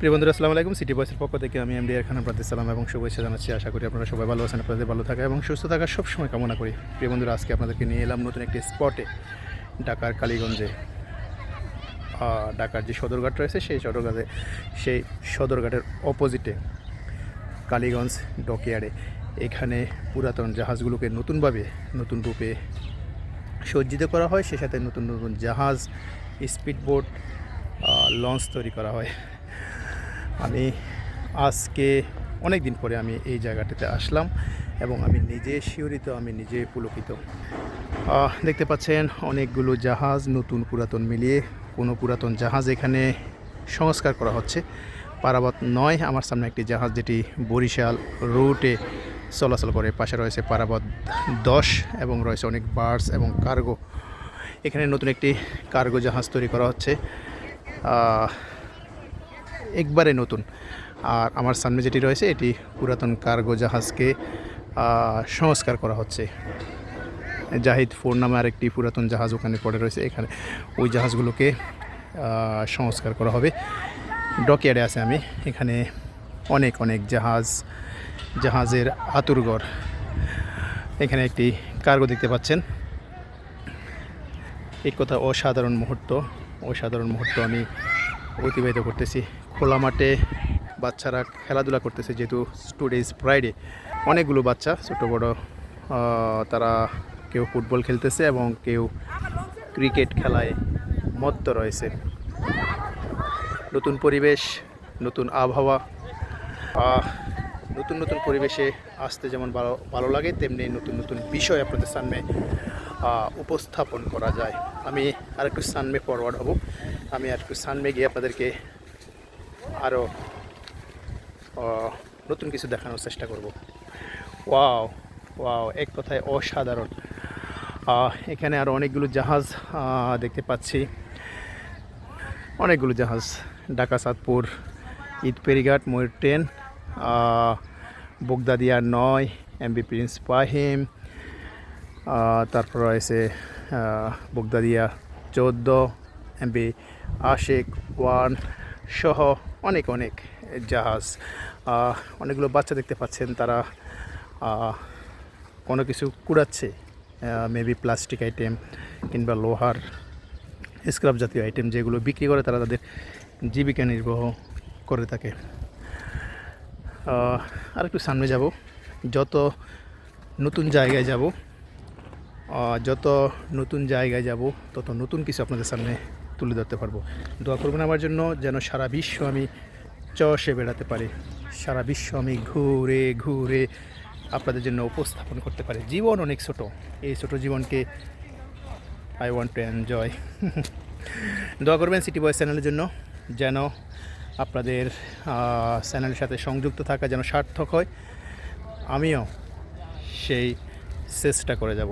প্রিয় বন্ধুরা, আসসালামু আলাইকুম। সিটি বয়সের পক্ষ থেকে আমি এমডি খান আপনাদের সালাম এবং শুভেচ্ছা জানাচ্ছি। আশা করি আপনারা সবাই ভালো আছেন, আপনাদের ভালো থাকা এবং সুস্থ থাকা সবসময় কামনা করি। প্রিয় বন্ধুরা, আজকে আপনাদেরকে নিয়ে এলাম নতুন একটি স্পটে ঢাকার কালীগঞ্জে। ঢাকার যে সদরঘাট রয়েছে, সেই সদরঘাটে, সেই সদরঘাটের অপোজিটে কালীগঞ্জ ডকইয়ার্ডে এখানে পুরাতন জাহাজগুলোকে নতুনভাবে, নতুন রূপে সজ্জিত করা হয়। সে সাথে নতুন নতুন জাহাজ স্পিডবোট লঞ্চ তৈরি করা হয়। আমি আজকে অনেক দিন পরে আমি এই জায়গাটিতে আসলাম এবং আমি নিজে শিহরিত আমি নিজে পুলকিত। দেখতে পাচ্ছেন অনেকগুলো জাহাজ নতুন পুরাতন মিলিয়ে, কোনো পুরাতন জাহাজ এখানে সংস্কার করা হচ্ছে। পারাবত নয়, আমার সামনে একটি জাহাজ যেটি বরিশাল রুটে চলাচল করে। পাশে রয়েছে পারাবত দশ এবং রয়েছে অনেক বার্স এবং কার্গো। এখানে নতুন একটি কার্গো জাহাজ তৈরি করা হচ্ছে। একবারে নতুন। আর আমার সামনে যেটি রয়েছে, এটি পুরাতন কার্গো জাহাজকে সংস্কার করা হচ্ছে। জাহিদ ফোর নামে আরেকটি পুরাতন জাহাজ ওখানে পড়ে রয়েছে। এখানে ওই জাহাজগুলোকে সংস্কার করা হবে। ডকইয়ার্ডে আছে আমি। এখানে অনেক অনেক জাহাজ, জাহাজের আতুরঘর। এখানে একটি কার্গো দেখতে পাচ্ছেন। এক কথা অসাধারণ মুহূর্ত অসাধারণ মুহূর্ত আমি অতিবাহিত করতেছি। খোলা মাঠে বাচ্চারা খেলাধুলা করতেছে, যেহেতু টুডেজ ফ্রাইডে অনেকগুলো বাচ্চা, ছোটো, বড় তারা কেউ ফুটবল খেলতেছে এবং কেউ ক্রিকেট খেলায় মত্ত রয়েছে। নতুন পরিবেশ, নতুন আবহাওয়া নতুন নতুন পরিবেশে আসতে যেমন ভালো ভালো লাগে, তেমনি নতুন নতুন বিষয় আপনাদের সামনে উপস্থাপন করা যায়। আমি আরেকটু সানমে ফরওয়ার্ড হব। আমি আরেকটু সানমে গিয়ে আপনাদেরকে আরও নতুন কিছু দেখানোর চেষ্টা করব। ওয়াও ওয়াও, এক কথায় অসাধারণ। এখানে আরও অনেকগুলো জাহাজ দেখতে পাচ্ছি। অনেকগুলো জাহাজ, ঢাকা, সাতপুর ঈদ পেরিঘাট ময়ূর ট্রেন বগদাদিয়া নয়, এমবি প্রিন্স পাহিম তারপর রয়েছে বগদাদিয়া চোদ্দ, এমবি আশেক ওয়ান সহ অনেক অনেক জাহাজ। অনেকগুলো বাচ্চা দেখতে পাচ্ছেন তারা। কোনো কিছু কুড়াচ্ছে মেবি প্লাস্টিক আইটেম কিংবা লোহার স্ক্রাব জাতীয় আইটেম যেগুলো বিক্রি করে তারা তাদের জীবিকা নির্বাহ করে থাকে। আর একটু সামনে যাব। যত নতুন জায়গায় যাব যত নতুন জায়গায় যাব, তত নতুন কিছু আপনাদের সামনে তুলে ধরতে পারব। দোয়া করবেন আমার জন্য যেন সারা বিশ্ব আমি চষে বেড়াতে পারি। সারা বিশ্ব আমি ঘুরে ঘুরে আপনাদের জন্য উপস্থাপন করতে পারি। জীবন অনেক ছোট। এই ছোট জীবনকে আই ওয়ান্ট টু এনজয় দোয়া করবেন সিটি বয়েস চ্যানেলের জন্য যেন আপনাদের চ্যানেলের সাথে সংযুক্ত থাকা যেন সার্থক হয়। আমিও সেই চেষ্টা করে যাব।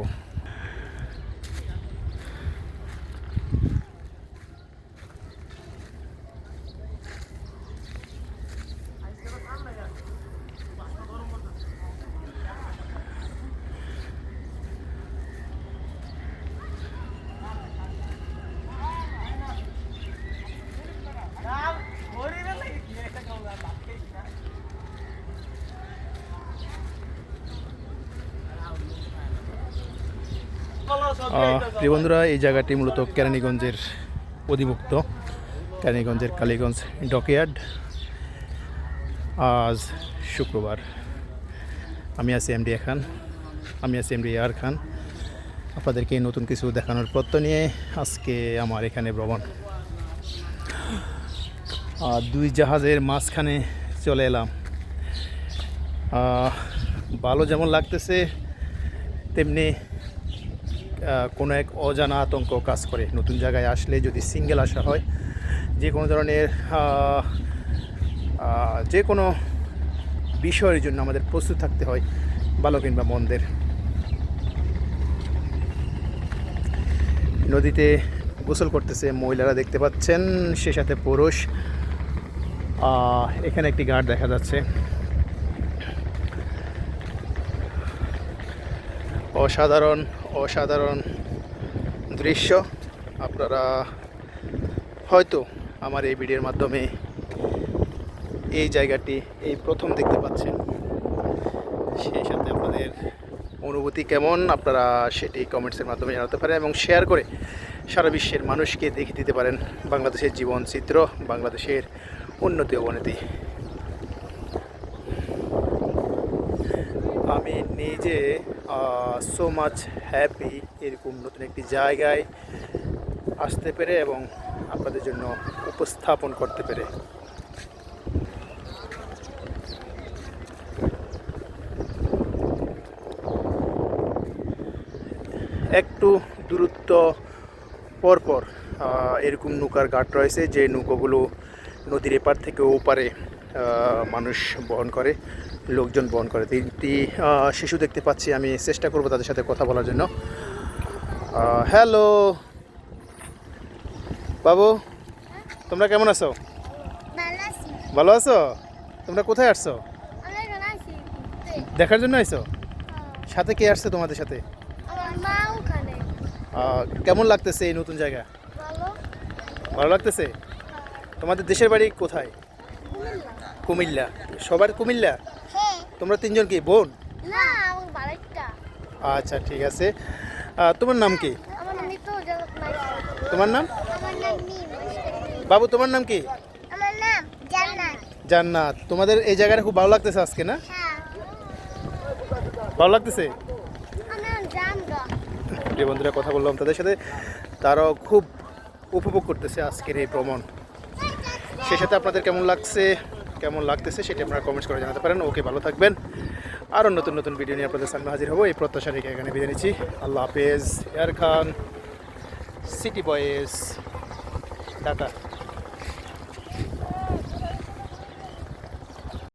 বন্ধুরা এই জায়গাটি মূলত কেরানীগঞ্জের অধিভুক্ত। কেরানীগঞ্জের কালীগঞ্জ ডকইয়ার্ড। আজ শুক্রবার। আমি আছি এমডি খান। আমি আছি এমডি আর খান। আপনাদেরকে নতুন কিছু দেখানোর প্রত্যয় নিয়ে আজকে আমার এখানে ভ্রমণ। দুই জাহাজের মাঝখানে চলে এলাম। ভালো যেমন লাগতেছে, তেমনি কোনো এক অজানা আতঙ্ক কাজ করে। নতুন জায়গায় আসলে যদি সিঙ্গেল আসা হয়, যে কোনো ধরনের যে কোনো বিষয়ের জন্য আমাদের প্রস্তুত থাকতে হয় ভালো কিংবা মন্দের। নদীতে গোসল করতেছে মহিলারা, দেখতে পাচ্ছেন সে সাথে পুরুষ। এখানে একটি গার্ড দেখা যাচ্ছে। অসাধারণ অসাধারণ দৃশ্য। আপনারা হয়তো আমার এই ভিডিওর মাধ্যমে এই জায়গাটি, এই প্রথম দেখতে পাচ্ছেন। সেই সাথে আপনাদের অনুভূতি কেমন, আপনারা সেটি কমেন্টসের মাধ্যমে জানাতে পারেন এবং শেয়ার করে সারা বিশ্বের মানুষকে দেখিয়ে দিতে পারেন বাংলাদেশের জীবন চিত্র বাংলাদেশের উন্নতি অবনতি আমি নিজে সো মাচ হ্যাপি এরকম নতুন একটি জায়গায় আসতে পেরে এবং আপনাদের জন্য উপস্থাপন করতে পেরে। একটু দূরত্ব পরপর এরকম নৌকার ঘাট রয়েছে যে নৌকোগুলো নদীর এপার থেকে ওপারে মানুষ বহন করে লোকজন বহন করে। তিনটি শিশু দেখতে পাচ্ছি আমি চেষ্টা করব তাদের সাথে কথা বলার জন্য। হ্যালো। বাবু তোমরা কেমন আছো? ভালো আছো। তোমরা কোথায় আসছো। দেখার জন্য আইছো? হ্যাঁ। সাথে কে আসছে তোমাদের সাথে? কেমন লাগতেছে এই নতুন জায়গা? ভালো। ভালো লাগতেছে? তোমাদের দেশের বাড়ি কোথায়? কুমিল্লা। সবার কুমিল্লা? হ্যাঁ। তোমরা তিনজন কি বোন? আচ্ছা ঠিক আছে। তোমার নাম কি? তোমার নাম? বাবু তোমার নাম কি? জান্নাত। তোমাদের এই জায়গাটা খুব ভালো লাগতেছে আজকে না? হ্যাঁ। ভালো লাগতেছে? প্রিয় বন্ধুরা কথা বললাম তাদের সাথে। তারাও খুব উপভোগ করতেছে আজকের এই ভ্রমণ। সে সাথে আপনাদের কেমন লাগছে? কেমন লাগতেছে সেটি আপনারা কমেন্টস করে জানাতে পারেন। ওকে, ভালো থাকবেন। আরও নতুন নতুন ভিডিও নিয়ে আপনাদের সামনে হাজির হব। এই প্রত্যাশা রেখে এখানে বিদায় নিচ্ছি। আল্লাহ হাফেজ। এয়ার খান সিটি বয়েস ঢাকা